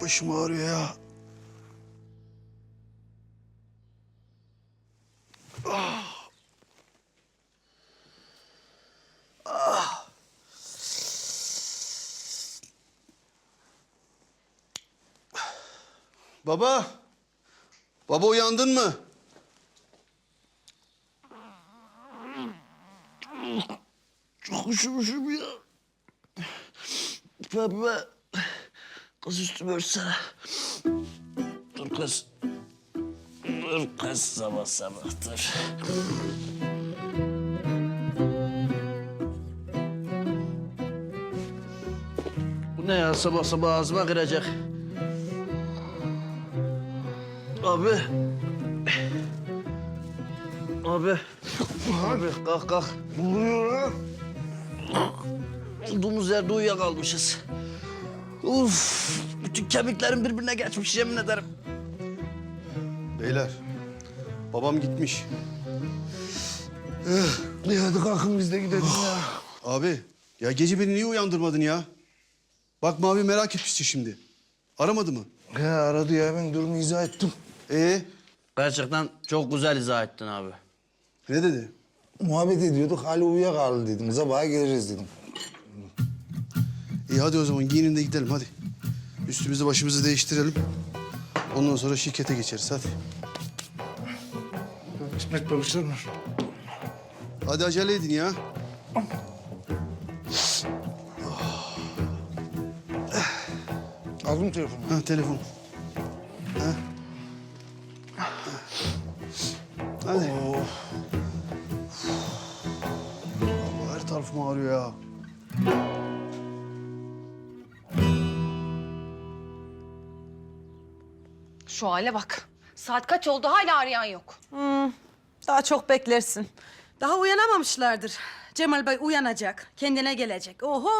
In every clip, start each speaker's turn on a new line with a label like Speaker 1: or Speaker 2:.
Speaker 1: başım ağrıyor ya. Baba. Baba uyandın mı? Çok üşümüşüm ya. Pembe. Kız üstümü örtsene. Dur kız. Dur kız sabah sabah dur. Bu ne ya sabah sabah ağzıma girecek. Abi. Abi. Abi kalk kalk. Lan? Olduğumuz yerde uyuyakalmışız. Uf, bütün kemiklerim birbirine geçmiş yemin ederim.
Speaker 2: Beyler, babam gitmiş.
Speaker 1: İyi hadi kalkın biz de gidelim ya.
Speaker 2: Abi, ya gece beni niye uyandırmadın ya? Bak Mavi merak etmişti şimdi. Aramadı mı?
Speaker 1: Ya aradı ya ben durumu izah ettim.
Speaker 2: Ee,
Speaker 3: Gerçekten çok güzel izah ettin abi.
Speaker 2: ne dedi?
Speaker 1: Muhabbet ediyorduk hala uyuyakaldı dedim. Sabaha geliriz dedim.
Speaker 2: İyi hadi o zaman giyinin de gidelim hadi. Üstümüzü başımızı değiştirelim. Ondan sonra şirkete geçeriz hadi.
Speaker 1: İsmet babuşlar mı?
Speaker 2: Hadi acele edin ya.
Speaker 1: Aldın mı telefonu?
Speaker 2: Ha telefon. Ha. Hadi. Allah her tarafım ağrıyor ya.
Speaker 4: Şu hale bak. Saat kaç oldu hala arayan yok.
Speaker 5: Daha çok beklersin. Daha uyanamamışlardır. Cemal Bey uyanacak, kendine gelecek. Oho!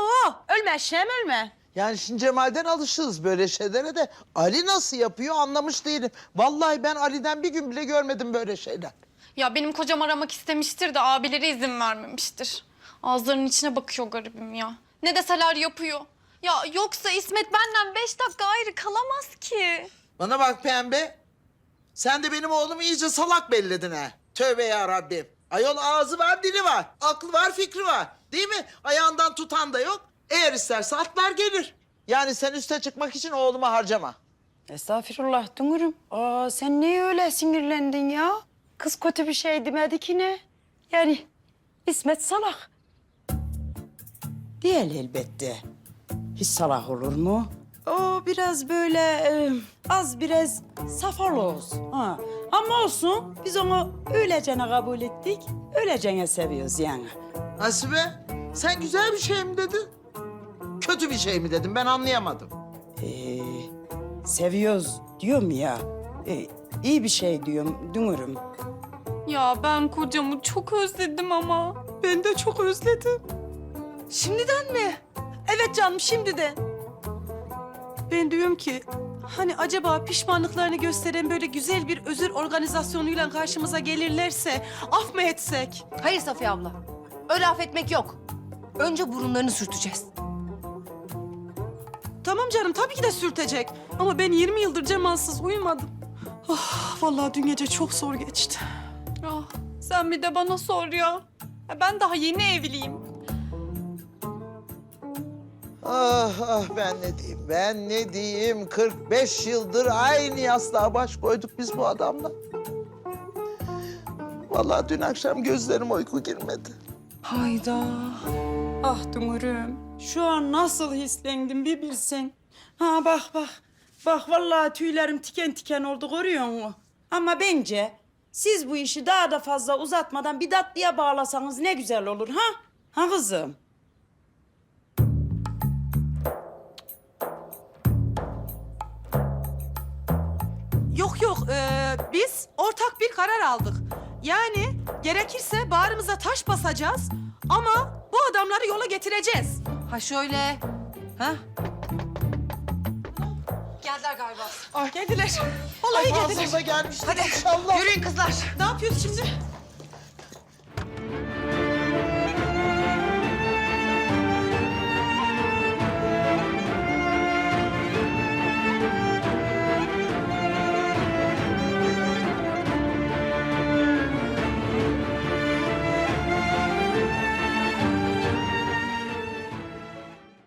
Speaker 5: Ölme Şem, ölme.
Speaker 6: Yani şimdi Cemal'den alışırız böyle şeylere de Ali nasıl yapıyor anlamış değilim. Vallahi ben Ali'den bir gün bile görmedim böyle şeyler.
Speaker 7: Ya benim kocam aramak istemiştir de abileri izin vermemiştir. Ağızlarının içine bakıyor garibim ya. Ne deseler yapıyor. Ya yoksa İsmet benden beş dakika ayrı kalamaz ki.
Speaker 6: Bana bak pembe. Sen de benim oğlumu iyice salak belledin ha. Tövbe ya Rabbim. Ayol ağzı var, dili var. Aklı var, fikri var. Değil mi? Ayağından tutan da yok. Eğer isterse atlar gelir. Yani sen üste çıkmak için oğlumu harcama.
Speaker 8: Estağfirullah Dungur'um. Aa, sen niye öyle sinirlendin ya? Kız kötü bir şey demedi ki ne? Yani İsmet salak. Değil elbette. Hiç salak olur mu? O biraz böyle e, az biraz safalı olsun. Ha. Ama olsun biz onu öylecene kabul ettik. Öylecene seviyoruz yani.
Speaker 6: Hasibe, sen güzel bir şey mi dedin? Kötü bir şey mi dedim ben anlayamadım.
Speaker 8: Ee, seviyoruz diyorum ya. Ee, iyi bir şey diyorum Dungur'um.
Speaker 7: Ya ben kocamı çok özledim ama.
Speaker 5: Ben de çok özledim. Şimdiden mi? Evet canım, şimdiden. Ben diyorum ki, hani acaba pişmanlıklarını gösteren böyle güzel bir özür organizasyonuyla karşımıza gelirlerse af mı etsek?
Speaker 4: Hayır Safiye abla. Öyle affetmek yok. Önce burunlarını sürteceğiz.
Speaker 5: Tamam canım, tabii ki de sürtecek. Ama ben 20 yıldır Cemal'sız uyumadım. Oh, vallahi dün gece çok zor geçti.
Speaker 7: Ah, sen bir de bana sor ya. Ya Ben daha yeni evliyim.
Speaker 6: Ah ah ben ne diyeyim, ben ne diyeyim. 45 yıldır aynı yastığa baş koyduk biz bu adamla. Vallahi dün akşam gözlerim uyku girmedi.
Speaker 8: Hayda. Ah Dungur'um. Şu an nasıl hislendim bir bilsen. Ha bak bak. Bak vallahi tüylerim tiken tiken oldu görüyor musun? Ama bence siz bu işi daha da fazla uzatmadan bir tatlıya bağlasanız ne güzel olur ha? Ha kızım?
Speaker 5: Yok yok, ee, biz ortak bir karar aldık. Yani gerekirse bağrımıza taş basacağız ama bu adamları yola getireceğiz.
Speaker 4: Ha şöyle. Ha? Geldiler galiba.
Speaker 5: Ah geldiler. Vallahi geldiler.
Speaker 6: Gelmiştir
Speaker 4: Hadi
Speaker 6: inşallah.
Speaker 4: yürüyün kızlar.
Speaker 5: Ne yapıyoruz şimdi?